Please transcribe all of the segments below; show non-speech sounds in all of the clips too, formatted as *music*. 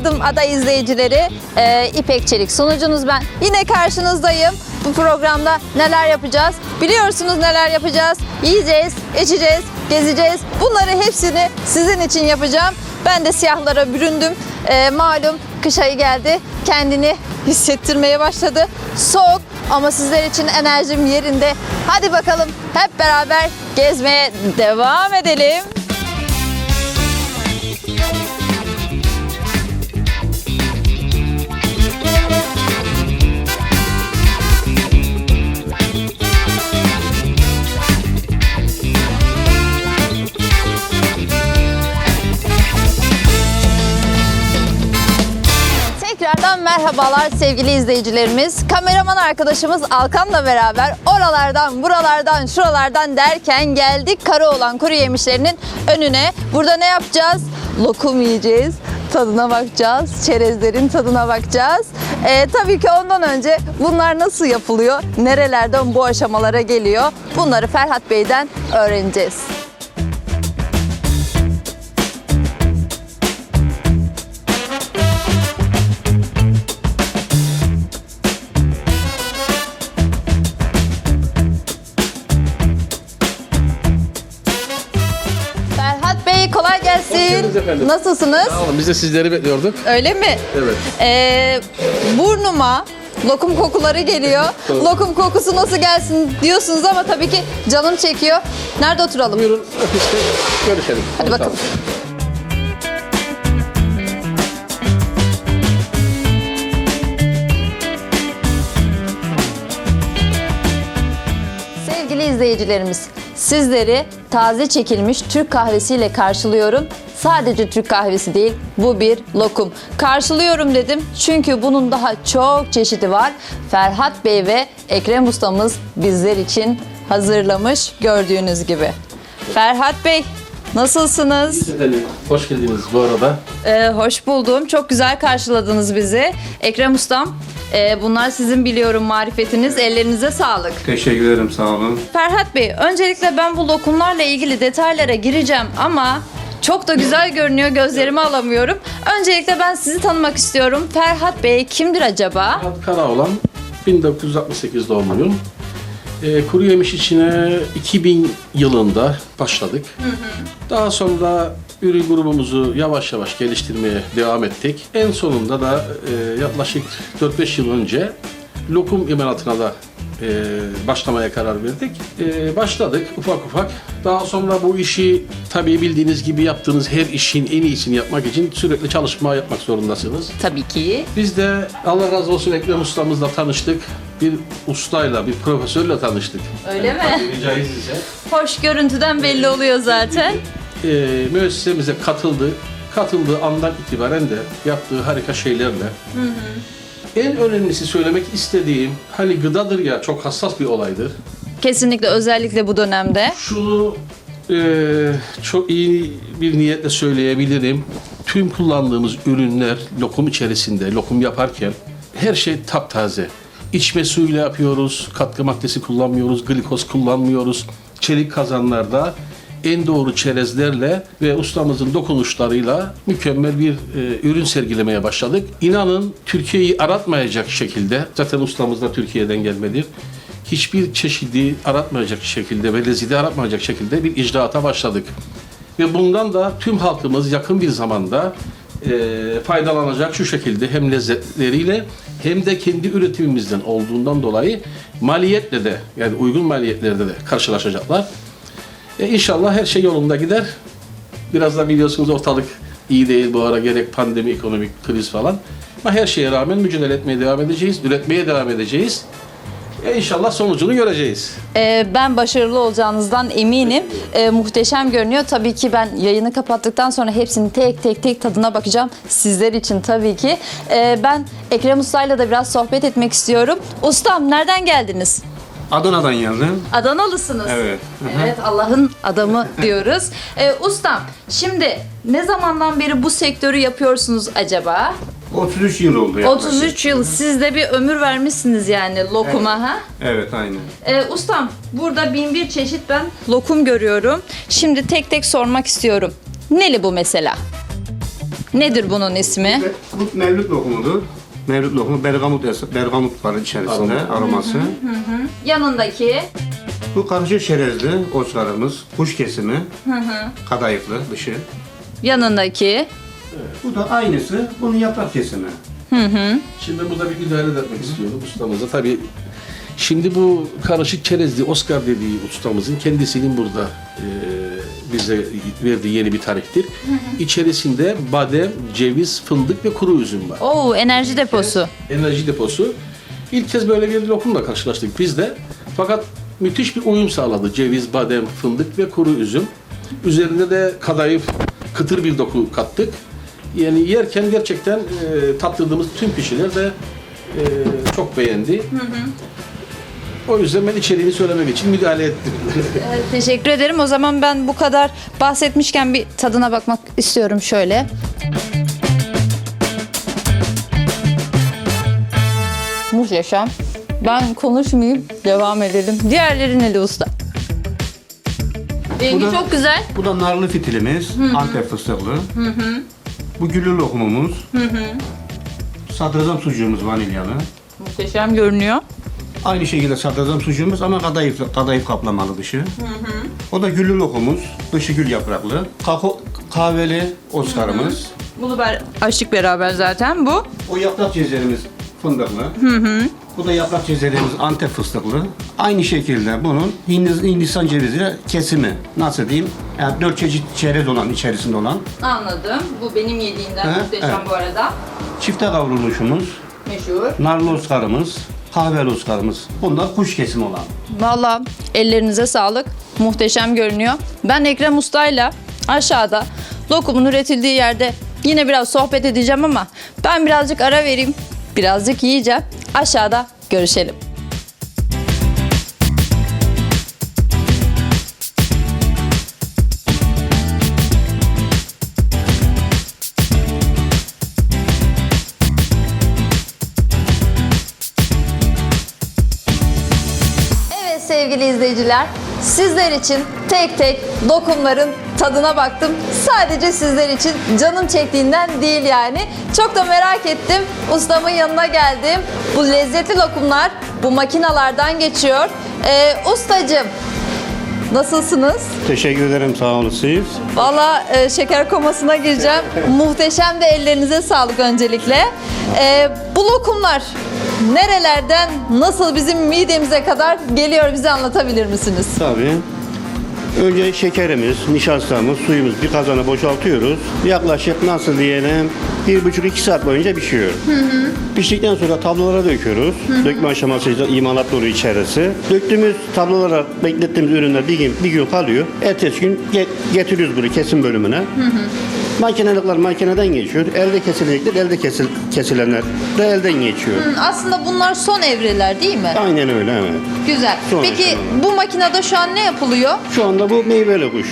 adım adım ada izleyicileri. Ee, İpek Çelik sunucunuz ben. Yine karşınızdayım. Bu programda neler yapacağız? Biliyorsunuz neler yapacağız. Yiyeceğiz, içeceğiz, gezeceğiz. Bunları hepsini sizin için yapacağım. Ben de siyahlara büründüm. Ee, malum kış ayı geldi. Kendini hissettirmeye başladı. Soğuk ama sizler için enerjim yerinde. Hadi bakalım hep beraber gezmeye devam edelim. Merhabalar sevgili izleyicilerimiz. Kameraman arkadaşımız Alkan'la beraber oralardan, buralardan, şuralardan derken geldik Karaoğlan kuru yemişlerinin önüne. Burada ne yapacağız? Lokum yiyeceğiz, tadına bakacağız, çerezlerin tadına bakacağız. Ee, tabii ki ondan önce bunlar nasıl yapılıyor, nerelerden bu aşamalara geliyor bunları Ferhat Bey'den öğreneceğiz. Kolay gelsin. efendim. Nasılsınız? Sağ olun, biz de sizleri bekliyorduk. Öyle mi? Evet. Ee, burnuma lokum kokuları geliyor. *laughs* Doğru. Lokum kokusu nasıl gelsin diyorsunuz ama tabii ki canım çekiyor. Nerede oturalım? Buyurun ofiste görüşelim. Hadi bakalım. İzleyicilerimiz, sizleri taze çekilmiş Türk kahvesiyle karşılıyorum. Sadece Türk kahvesi değil, bu bir lokum. Karşılıyorum dedim çünkü bunun daha çok çeşidi var. Ferhat Bey ve Ekrem Ustamız bizler için hazırlamış gördüğünüz gibi. Ferhat Bey, nasılsınız? Efendim, hoş geldiniz bu arada. Ee, hoş buldum. Çok güzel karşıladınız bizi. Ekrem Ustam, e, bunlar sizin biliyorum marifetiniz. Ellerinize sağlık. Teşekkür ederim sağ olun. Ferhat Bey, öncelikle ben bu lokumlarla ilgili detaylara gireceğim ama çok da güzel görünüyor, gözlerimi alamıyorum. Öncelikle ben sizi tanımak istiyorum. Ferhat Bey kimdir acaba? Murat Karaoğlan, 1968 doğumluyum. Ee, kuru yemiş içine 2000 yılında başladık. Daha sonra ürün grubumuzu yavaş yavaş geliştirmeye devam ettik. En sonunda da e, yaklaşık 4-5 yıl önce lokum imalatına da e, başlamaya karar verdik. E, başladık ufak ufak. Daha sonra bu işi tabii bildiğiniz gibi yaptığınız her işin en iyisini yapmak için sürekli çalışma yapmak zorundasınız. Tabii ki. Biz de Allah razı olsun Ekrem ustamızla tanıştık. Bir ustayla, bir profesörle tanıştık. Öyle mi? Tabiri caizse. Hoş görüntüden belli oluyor zaten. Ee, müessesemize katıldı. Katıldığı andan itibaren de yaptığı harika şeylerle. En önemlisi söylemek istediğim, hani gıdadır ya çok hassas bir olaydır. Kesinlikle özellikle bu dönemde. Şunu eee, çok iyi bir niyetle söyleyebilirim. Tüm kullandığımız ürünler lokum içerisinde, lokum yaparken her şey taptaze. İçme suyuyla yapıyoruz, katkı maddesi kullanmıyoruz, glikoz kullanmıyoruz. Çelik kazanlarda en doğru çerezlerle ve ustamızın dokunuşlarıyla mükemmel bir e, ürün sergilemeye başladık. İnanın Türkiye'yi aratmayacak şekilde, zaten ustamız da Türkiye'den gelmedir hiçbir çeşidi aratmayacak şekilde ve lezzeti aratmayacak şekilde bir icraata başladık. Ve bundan da tüm halkımız yakın bir zamanda e, faydalanacak şu şekilde hem lezzetleriyle hem de kendi üretimimizden olduğundan dolayı maliyetle de yani uygun maliyetlerde de karşılaşacaklar. E, inşallah her şey yolunda gider. Biraz da biliyorsunuz ortalık iyi değil bu ara gerek pandemi, ekonomik kriz falan. Ama her şeye rağmen mücadele etmeye devam edeceğiz, üretmeye devam edeceğiz. E, inşallah sonucunu göreceğiz. Ee, ben başarılı olacağınızdan eminim. Ee, muhteşem görünüyor. Tabii ki ben yayını kapattıktan sonra hepsini tek tek tek tadına bakacağım. Sizler için tabii ki. Ee, ben Ekrem Usta'yla da biraz sohbet etmek istiyorum. Ustam nereden geldiniz? Adana'dan yazdım. Adanalısınız. Evet. Evet Allah'ın adamı *laughs* diyoruz. Ee, ustam şimdi ne zamandan beri bu sektörü yapıyorsunuz acaba? 33 yıl oldu yaklaşık. 33 yıl siz de bir ömür vermişsiniz yani lokuma ha? Evet aynen. Ee, ustam burada bin bir çeşit ben lokum görüyorum. Şimdi tek tek sormak istiyorum. Neli bu mesela? Nedir bunun ismi? Bu mevlüt lokumudur. Mevlüt lokumu bergamot, es- bergamot var içerisinde Aroma. aroması. Yanındaki Bu karışık çerezli oskarımız, kuş kesimi, kadayıflı dışı. yanındaki Bu da aynısı, bunun yaprak kesimi. Şimdi burada bir müdahale etmek istiyorum ustamıza. Tabii şimdi bu karışık çerezli Oscar dediği ustamızın kendisinin burada e, bize verdiği yeni bir tariftir. İçerisinde badem, ceviz, fındık ve kuru üzüm var. Oo enerji deposu. Enerji deposu. İlk kez böyle bir lokumla karşılaştık biz de. Fakat müthiş bir uyum sağladı. Ceviz, badem, fındık ve kuru üzüm. Üzerine de kadayıf, kıtır bir doku kattık. Yani yerken gerçekten e, tattırdığımız tüm kişiler de e, çok beğendi. O yüzden ben içeriğini söylemek için müdahale ettim. *laughs* Teşekkür ederim. O zaman ben bu kadar bahsetmişken bir tadına bakmak istiyorum şöyle. Muhteşem. Ben konuşmayayım, devam edelim. Diğerleri ne de usta? Rengi Bu da- çok güzel. Bu da narlı fitilimiz, Antep fıstıklı. Bu güllü lokumumuz. Sadrazam sucuğumuz vanilyalı. Muhteşem görünüyor. Aynı şekilde sadrazam sucuğumuz ama kadayıf, kadayıf kaplamalı dışı. O da güllü lokumuz, dışı gül yapraklı. Kako, kahveli oskarımız. Bunu ben açtık beraber zaten bu. O yaprak cezerimiz fındıklı. Bu da yaprak cezerimiz Antep fıstıklı. Aynı şekilde bunun Hindiz- Hindistan cevizi kesimi. Nasıl diyeyim? Yani dört çeşit çerez olan, içerisinde olan. Anladım. Bu benim yediğimden Hı, muhteşem evet. bu arada. Çifte kavrulmuşumuz, Meşhur. narlı oskarımız, kahveli oskarımız. Bunlar kuş kesimi olan. Valla ellerinize sağlık. Muhteşem görünüyor. Ben Ekrem Usta'yla aşağıda lokumun üretildiği yerde yine biraz sohbet edeceğim ama ben birazcık ara vereyim. Birazcık yiyeceğim. Aşağıda görüşelim. Sevgili izleyiciler, sizler için tek tek dokumların tadına baktım. Sadece sizler için canım çektiğinden değil yani. Çok da merak ettim. Ustamın yanına geldim. Bu lezzetli lokumlar bu makinalardan geçiyor. Ee, ustacım, nasılsınız? Teşekkür ederim sağ olun siz. Valla e, şeker komasına gireceğim. *laughs* Muhteşem de ellerinize sağlık öncelikle. E, bu lokumlar nerelerden nasıl bizim midemize kadar geliyor bize anlatabilir misiniz? Tabii. Önce şekerimiz, nişastamız, suyumuz bir kazana boşaltıyoruz. Yaklaşık nasıl diyelim bir buçuk iki saat boyunca pişiyor. Piştikten sonra tablolara döküyoruz. Dökme aşamasıyla imalat doğru içerisi. Döktüğümüz tablolara beklettiğimiz ürünler bir gün, bir gün kalıyor. Ertesi gün ge- getiriyoruz bunu kesim bölümüne. Makinelikler makineden geçiyor. Elde kesilecekler, elde kesil, kesilenler de elden geçiyor. Aslında bunlar son evreler değil mi? Aynen öyle evet. Güzel. Son Peki aşamalar. bu makinede şu an ne yapılıyor? Şu anda bu meyveli kuş.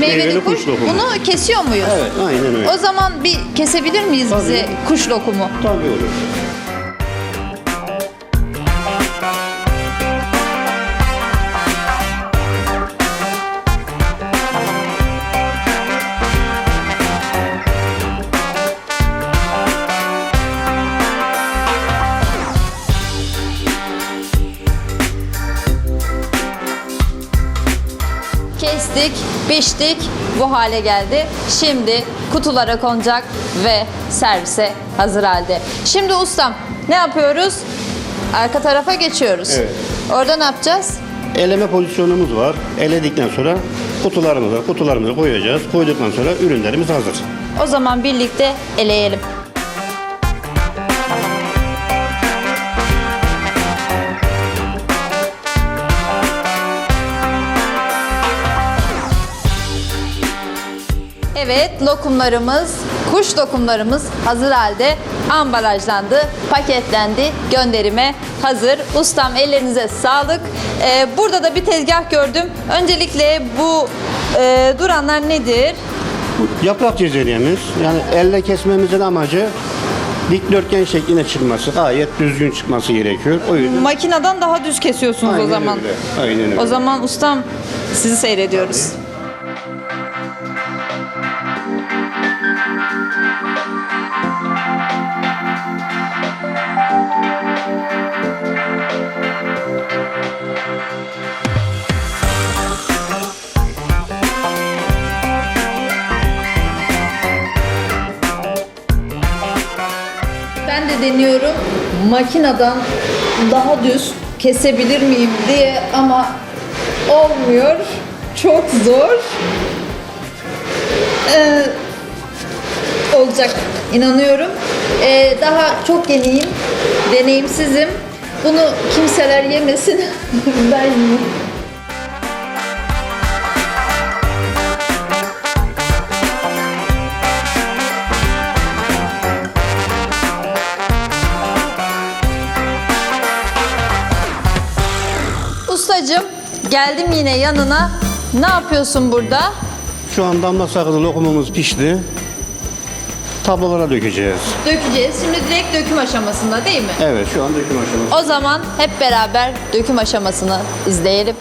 Meyveli kuş. lokumu. Bunu kesiyor muyuz? Evet, aynen öyle. O zaman bir kesebilir miyiz Tabii. bize kuş lokumu? Tabii olur. Biçtik, bu hale geldi. Şimdi kutulara konacak ve servise hazır halde. Şimdi ustam ne yapıyoruz? Arka tarafa geçiyoruz. Evet. Orada ne yapacağız? Eleme pozisyonumuz var. Eledikten sonra kutularımıza, kutularımıza koyacağız. Koyduktan sonra ürünlerimiz hazır. O zaman birlikte eleyelim. Evet, lokumlarımız, kuş lokumlarımız hazır halde ambalajlandı, paketlendi, gönderime hazır. Ustam ellerinize sağlık. Ee, burada da bir tezgah gördüm. Öncelikle bu e, duranlar nedir? Yaprak cezeriyemiz. Yani elle kesmemizin amacı dikdörtgen şekline çıkması. Gayet düzgün çıkması gerekiyor. O yüzden Makineden daha düz kesiyorsunuz Aynen o zaman. öyle. Aynen öyle. O zaman ustam sizi seyrediyoruz. Deniyorum makineden daha düz kesebilir miyim diye ama olmuyor. Çok zor. Ee, olacak inanıyorum. Ee, daha çok yeniyim, deneyimsizim. Bunu kimseler yemesin. *laughs* ben yiyeyim. Ustacım geldim yine yanına. Ne yapıyorsun burada? Şu an damla sakızı lokumumuz pişti. Tablolara dökeceğiz. Dökeceğiz. Şimdi direkt döküm aşamasında değil mi? Evet şu an döküm aşaması. O zaman hep beraber döküm aşamasını izleyelim.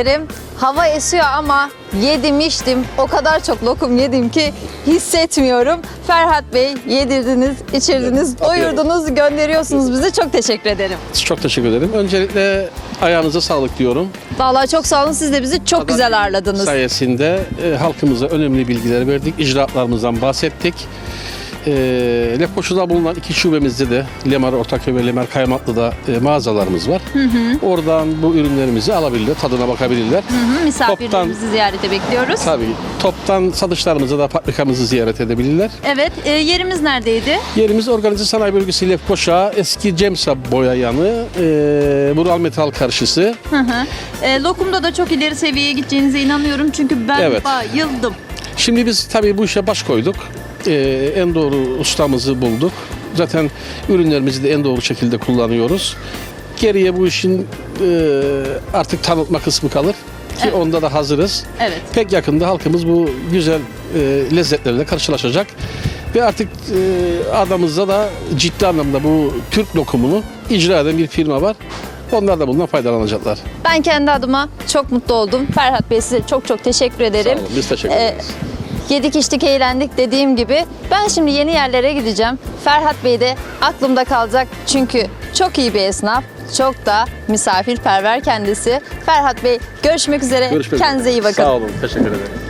İzleyicilerim, hava esiyor ama yedim içtim. O kadar çok lokum yedim ki hissetmiyorum. Ferhat Bey yedirdiniz, içirdiniz, doyurdunuz, gönderiyorsunuz bizi. Çok teşekkür ederim. Çok teşekkür ederim. Öncelikle ayağınıza sağlık diyorum. Vallahi çok sağ olun. Siz de bizi çok güzel ağırladınız. Sayesinde e, halkımıza önemli bilgiler verdik. İcraatlarımızdan bahsettik. E, Lefkoşu'da bulunan iki şubemizde de Lemar Ortaköy ve Lemar Kaymaklı'da e, mağazalarımız var. Oradan bu ürünlerimizi alabilirler, tadına bakabilirler. Hı, Misafirlerimizi ziyarete bekliyoruz. Tabii toptan satışlarımızı da fabrikamızı ziyaret edebilirler. Evet, e, yerimiz neredeydi? Yerimiz Organize Sanayi Bölgesi Lefkoşa, eski Cemsa boya yanı, e, Bural Metal karşısı. Hı hı. E, lokumda da çok ileri seviyeye gideceğinize inanıyorum çünkü ben Evet. bayıldım. Şimdi biz tabii bu işe baş koyduk. Ee, en doğru ustamızı bulduk. Zaten ürünlerimizi de en doğru şekilde kullanıyoruz. Geriye bu işin e, artık tanıtma kısmı kalır. Ki Evet. onda da hazırız. Evet. Pek yakında halkımız bu güzel e, lezzetlerle karşılaşacak. Ve artık e, adamızda da ciddi anlamda bu Türk lokumunu icra eden bir firma var. Onlar da bundan faydalanacaklar. Ben kendi adıma çok mutlu oldum. Ferhat Bey size çok çok teşekkür ederim. Sağ olun, biz teşekkür Ee, ederiz. Yedik içtik eğlendik dediğim gibi. Ben şimdi yeni yerlere gideceğim. Ferhat Bey de aklımda kalacak. Çünkü çok iyi bir esnaf. Çok da misafirperver kendisi. Ferhat Bey görüşmek üzere. Görüşmek Kendinize iyi bakın. Sağ olun, teşekkür ederim.